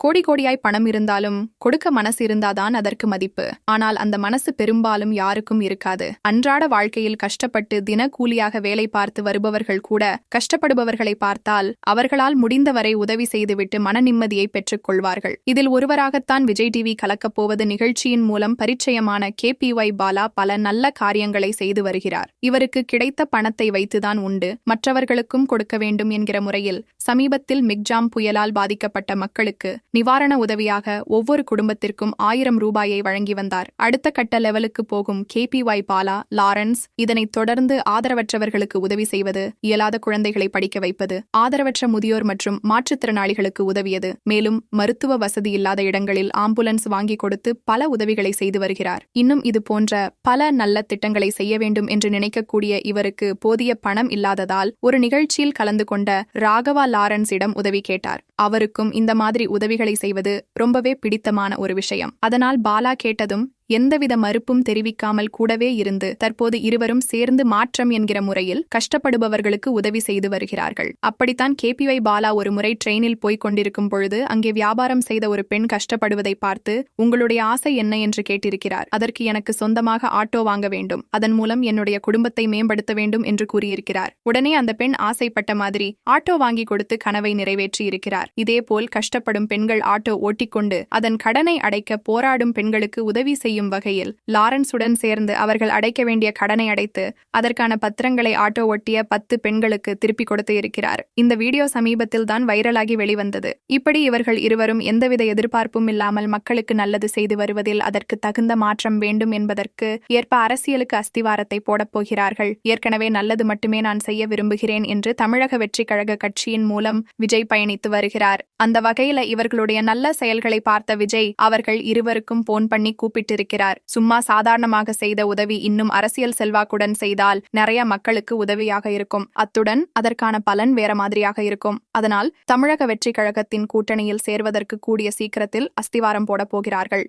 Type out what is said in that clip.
கோடி கோடியாய் பணம் இருந்தாலும் கொடுக்க மனசு இருந்தாதான் அதற்கு மதிப்பு. ஆனால் அந்த மனசு பெரும்பாலும் யாருக்கும் இருக்காது. அன்றாட வாழ்க்கையில் கஷ்டப்பட்டு தினக்கூலியாக வேலை பார்த்து வருபவர்கள் கூட கஷ்டப்படுபவர்களை பார்த்தால் அவர்களால் முடிந்தவரை உதவி செய்துவிட்டு மன நிம்மதியை பெற்றுக் கொள்வார்கள். இதில் ஒருவராகத்தான் விஜய் டிவி கலக்கப் போவது நிகழ்ச்சியின் மூலம் பரிச்சயமான கே பி ஒய் பாலா பல நல்ல காரியங்களை செய்து வருகிறார். இவருக்கு கிடைத்த பணத்தை வைத்துதான் உண்டு. மற்றவர்களுக்கும் கொடுக்க வேண்டும் என்கிற முறையில் சமீபத்தில் மிக்ஜாம் புயலால் பாதிக்கப்பட்ட மக்களுக்கு நிவாரண உதவியாக ஒவ்வொரு குடும்பத்திற்கும் ஆயிரம் ரூபாயை வழங்கி வந்தார். அடுத்த கட்ட லெவலுக்கு போகும் கேபிஒய் பாலா லாரன்ஸ் இதனைத் தொடர்ந்து ஆதரவற்றவர்களுக்கு உதவி செய்வது இயலாத குழந்தைகளை படிக்க வைப்பது ஆதரவற்ற முதியோர் மற்றும் மாற்றுத்திறனாளிகளுக்கு உதவியது. மேலும் மருத்துவ வசதி இல்லாத இடங்களில் ஆம்புலன்ஸ் வாங்கி கொடுத்து பல உதவிகளை செய்து வருகிறார். இன்னும் இது போன்ற பல நல்ல திட்டங்களை செய்ய வேண்டும் என்று நினைக்கக்கூடிய இவருக்கு போதிய பணம் இல்லாததால் ஒரு நிகழ்ச்சியில் கலந்து கொண்ட ராகவா லாரன்ஸிடம் உதவி கேட்டார். அவருக்கும் இந்த மாதிரி உதவி வேலைகளை செய்வது ரொம்பவே பிடித்தமான ஒரு விஷயம். அதனால் பாலா கேட்டதும் எந்தவித மறுப்பும் தெரிவிக்காமல் கூடவே இருந்து தற்போது இருவரும் சேர்ந்து மாற்றம் என்கிற முறையில் கஷ்டப்படுபவர்களுக்கு உதவி செய்து வருகிறார்கள். அப்படித்தான் கேபிஒய் பாலா ஒரு முறை ட்ரெயினில் போய்க் கொண்டிருக்கும் பொழுது அங்கே வியாபாரம் செய்த ஒரு பெண் கஷ்டப்படுவதை பார்த்து உங்களுடைய ஆசை என்ன? என்று கேட்டிருக்கிறார். அதற்கு எனக்கு சொந்தமாக ஆட்டோ வாங்க வேண்டும். அதன் மூலம் என்னுடைய குடும்பத்தை மேம்படுத்த வேண்டும் என்று கூறியிருக்கிறார். உடனே அந்த பெண் ஆசைப்பட்ட மாதிரி ஆட்டோ வாங்கி கொடுத்து கனவை நிறைவேற்றி இருக்கிறார். இதேபோல் கஷ்டப்படும் பெண்கள் ஆட்டோ ஓட்டிக்கொண்டு அதன் கடனை அடைக்க போராடும் பெண்களுக்கு உதவி செய்யும் வகையில் லாரன்ஸுடன் சேர்ந்து அவர்கள் அடைக்க வேண்டிய கடனை அடைத்து அதற்கான பத்திரங்களை ஆட்டோ ஒட்டிய பத்து பெண்களுக்கு திருப்பிக் கொடுத்து இருக்கிறார். இந்த வீடியோ சமீபத்தில் தான் வைரலாகி வெளிவந்தது. இப்படி இவர்கள் இருவரும் எந்தவித எதிர்பார்ப்பும் இல்லாமல் மக்களுக்கு நல்லது செய்து வருவதில் அதற்கு தகுந்த மாற்றம் வேண்டும் என்பதற்கு ஏற்ப அரசியலுக்கு அஸ்திவாரத்தை போடப் போகிறார்கள். ஏற்கனவே நல்லது மட்டுமே நான் செய்ய விரும்புகிறேன் என்று தமிழக வெற்றிக் கழக கட்சியின் மூலம் விஜய் பயணித்து வருகிறார். அந்த வகையில இவர்களுடைய நல்ல செயல்களை பார்த்த விஜய் அவர்கள் இருவருக்கும் போன் பண்ணி கூப்பிட்டிருக்கிறார். சும்மா சாதாரணமாக செய்த உதவி இன்னும் அரசியல் செல்வாக்குடன் செய்தால் நிறைய மக்களுக்கு உதவியாக இருக்கும். அத்துடன் அதற்கான பலன் வேற மாதிரியாக இருக்கும். அதனால் தமிழக வெற்றி கழகத்தின் கூட்டணியில் சேர்வதற்கு கூடிய சீக்கிரத்தில் அஸ்திவாரம் போடப் போகிறார்கள்.